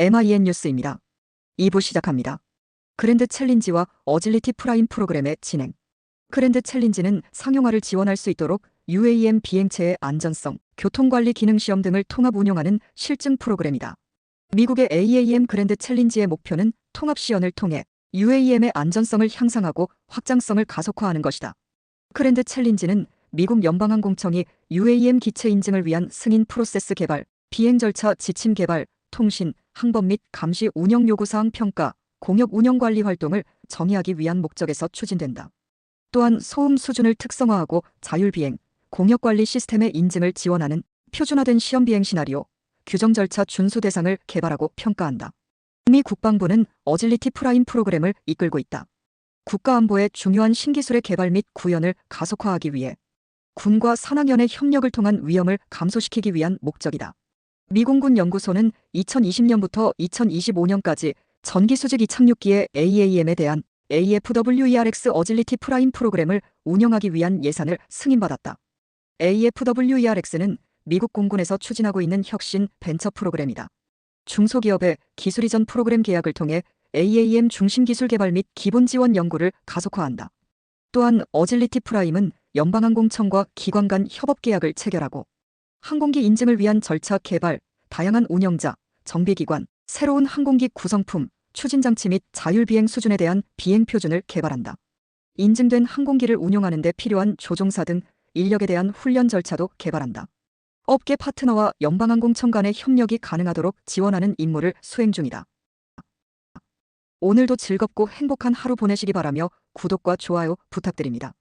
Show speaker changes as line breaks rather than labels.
MIN 뉴스입니다. 2부 시작합니다. 그랜드 챌린지와 어질리티 프라임 프로그램의 진행. 그랜드 챌린지는 상용화를 지원할 수 있도록 UAM 비행체의 안전성, 교통관리 기능 시험 등을 통합 운영하는 실증 프로그램이다. 미국의 AAM 그랜드 챌린지의 목표는 통합 시연을 통해 UAM의 안전성을 향상하고 확장성을 가속화하는 것이다. 그랜드 챌린지는 미국 연방항공청이 UAM 기체 인증을 위한 승인 프로세스 개발, 비행 절차 지침 개발, 통신, 항법 및 감시 운영 요구사항 평가, 공역 운영 관리 활동을 정의하기 위한 목적에서 추진된다. 또한 소음 수준을 특성화하고 자율비행, 공역 관리 시스템의 인증을 지원하는 표준화된 시험 비행 시나리오, 규정 절차 준수 대상을 개발하고 평가한다. 미 국방부는 어질리티 프라임 프로그램을 이끌고 있다. 국가안보의 중요한 신기술의 개발 및 구현을 가속화하기 위해 군과 산학연의 협력을 통한 위험을 감소시키기 위한 목적이다. 미공군 연구소는 2020년부터 2025년까지 전기 수직 이착륙기의 AAM에 대한 AFWERX 어질리티 프라임 프로그램을 운영하기 위한 예산을 승인받았다. AFWERX는 미국 공군에서 추진하고 있는 혁신 벤처 프로그램이다. 중소기업의 기술 이전 프로그램 계약을 통해 AAM 중심 기술 개발 및 기본 지원 연구를 가속화한다. 또한 어질리티 프라임은 연방항공청과 기관 간 협업 계약을 체결하고 항공기 인증을 위한 절차 개발, 다양한 운영자, 정비기관, 새로운 항공기 구성품, 추진장치 및 자율비행 수준에 대한 비행 표준을 개발한다. 인증된 항공기를 운용하는 데 필요한 조종사 등 인력에 대한 훈련 절차도 개발한다. 업계 파트너와 연방항공청 간의 협력이 가능하도록 지원하는 임무를 수행 중이다. 오늘도 즐겁고 행복한 하루 보내시기 바라며 구독과 좋아요 부탁드립니다.